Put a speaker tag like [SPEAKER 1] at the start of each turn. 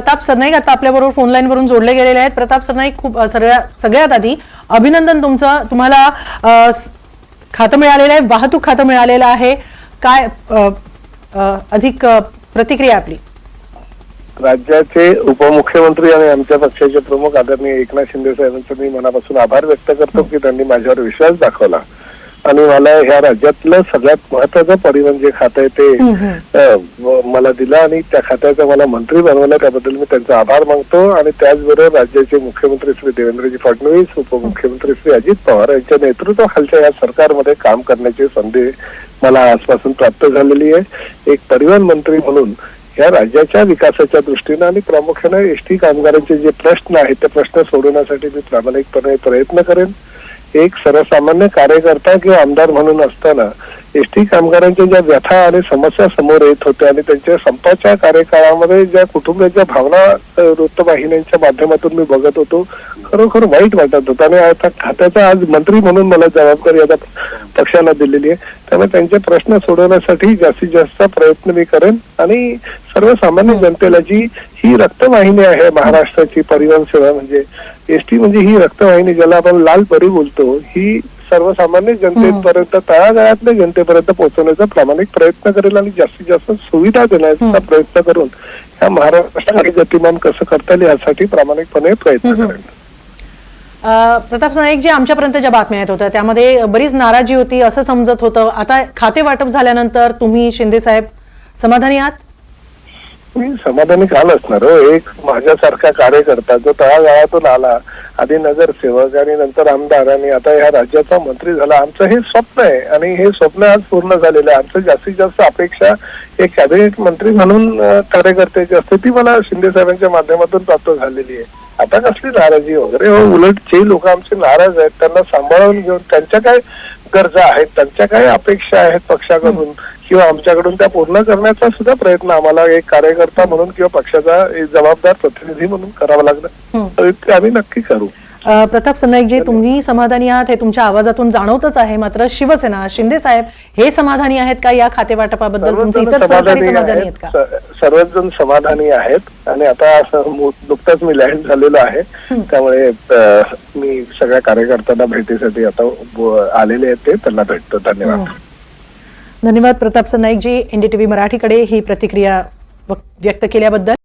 [SPEAKER 1] प्रताप सरनाईक आता आपल्याबरोबर phone line वरून जोडले गेलेले आहेत. प्रताप सरनाईक खूप सगळ्या सगळ्यात आधी अभिनंदन तुमचं. तुम्हाला खातं मिळालेलं आहे वाहतूक खातं मिळालेलं आहे. काय अधिक प्रतिक्रिया आपली?
[SPEAKER 2] राज्याचे उपमुख्यमंत्री आणि आमच्या पक्षाचे प्रमुख आदरणीय एकनाथ शिंदे साहेबांचं मी मनापासून आभार व्यक्त करतो की त्यांनी माझ्यावर विश्वास दाखवला. आणि मला ह्या राज्यातलं सगळ्यात महत्वाचं परिवहन जे खातं आहे ते मला दिलं आणि त्या खात्याचा मला मंत्री बनवलं. त्याबद्दल मी त्यांचा आभार मानतो. आणि त्याचबरोबर राज्याचे मुख्यमंत्री श्री देवेंद्रजी फडणवीस उपमुख्यमंत्री श्री अजित पवार यांच्या नेतृत्वाखालच्या या सरकारमध्ये काम करण्याची संधी मला आजपासून प्राप्त झालेली आहे. एक परिवहन मंत्री म्हणून या राज्याच्या विकासाच्या दृष्टीनं आणि प्रामुख्याने एसटी कामगारांचे जे प्रश्न आहेत ते प्रश्न सोडवण्यासाठी मी प्रामाणिकपणे प्रयत्न करेन. एक सर्वसामान्य कार्यकर्ता किंवा आमदार म्हणून असताना एसटी कामगारांच्या ज्या व्यथा आणि समस्या समोर येत होत्या आणि त्यांच्या संपाच्या कार्यकाळामध्ये ज्या कुटुंबाच्या भावना वृत्तवाहिन्यांच्या माध्यमातून मी बघत होतो खरोखर वाईट वाटत होतं. आणि आता खात्याचा आज मंत्री म्हणून मला जबाबदारी आता पक्षाला दिलेली आहे. त्यामुळे त्यांचे प्रश्न सोडवण्यासाठी जास्तीत जास्त प्रयत्न मी करेन. आणि सर्वसामान्य जनतेला जी ही रक्तवाहिनी आहे महाराष्ट्राची परिवहन सेवा म्हणजे एसटी म्हणजे ही रक्तवाहिनी ज्याला आपण लाल परी बोलतो ही सर्वसामान्य जनतेपर्यंत तळागाळातल्या जनतेपर्यंत पोहोचवण्याचा प्रामाणिक प्रयत्न करेल आणि जास्तीत जास्त सुविधा देण्याचा प्रयत्न करून ह्या महाराष्ट्राला गतिमान कसं करता येईल यासाठी प्रामाणिकपणे प्रयत्न करेन
[SPEAKER 1] अ, प्रताप सरनाईक जी आमच्यापर्यंत ज्या बातम्या येत होत्या त्यामध्ये बरीच नाराजी होती असं समजत होतं. आता खाते वाटप झाल्यानंतर तुम्ही शिंदे साहेब समाधानी आहात?
[SPEAKER 2] मी समाधानी काल असणार हो. एक माझ्यासारखा कार्यकर्ता जो तळागाळातून आला आधी नगरसेवक आणि नंतर आमदार आणि आता ह्या राज्याचा मंत्री झाला आमचं हे स्वप्न आहे. आणि हे स्वप्न आज पूर्ण झालेलं आहे. आमचं जास्तीत जास्त अपेक्षा एक कॅबिनेट मंत्री म्हणून कार्यकर्त्याची असते ती मला शिंदे साहेबांच्या माध्यमातून प्राप्त झालेली आहे. आता कसली नाराजी वगैरे हो. उलट जे लोक आमचे नाराज आहेत त्यांना सांभाळून घेऊन त्यांच्या काय गरजा आहेत त्यांच्या काय अपेक्षा आहेत पक्षाकडून किंवा आमच्याकडून त्या पूर्ण करण्याचा सुद्धा प्रयत्न आम्हाला एक कार्यकर्ता म्हणून किंवा पक्षाचा जबाबदार प्रतिनिधी म्हणून करावा लागला. तर ते आम्ही नक्की करू.
[SPEAKER 1] प्रताप सरनाईकजी तुम्ही समाधानी आहात हे तुमच्या आवाजातून जाणवतच आहे. मात्र शिवसेना शिंदे साहेब हे समाधानी आहेत का? या खाते वाटपाबद्दल तुमचे इतर
[SPEAKER 2] समाधानी आहेत.
[SPEAKER 1] का?
[SPEAKER 2] सर्वच जण समाधानी आहेत. आणि आता असं नुकताच मी लँड झालेलो आहे. त्यामुळे मी सगळ्या कार्यकर्त्यांना भेटीसाठी आता आलेले आहेत ते त्यांना भेटतो. धन्यवाद.
[SPEAKER 1] धन्यवाद प्रताप सरनाईकजी एनडीटीव्ही मराठीकडे ही प्रतिक्रिया व्यक्त केल्याबद्दल.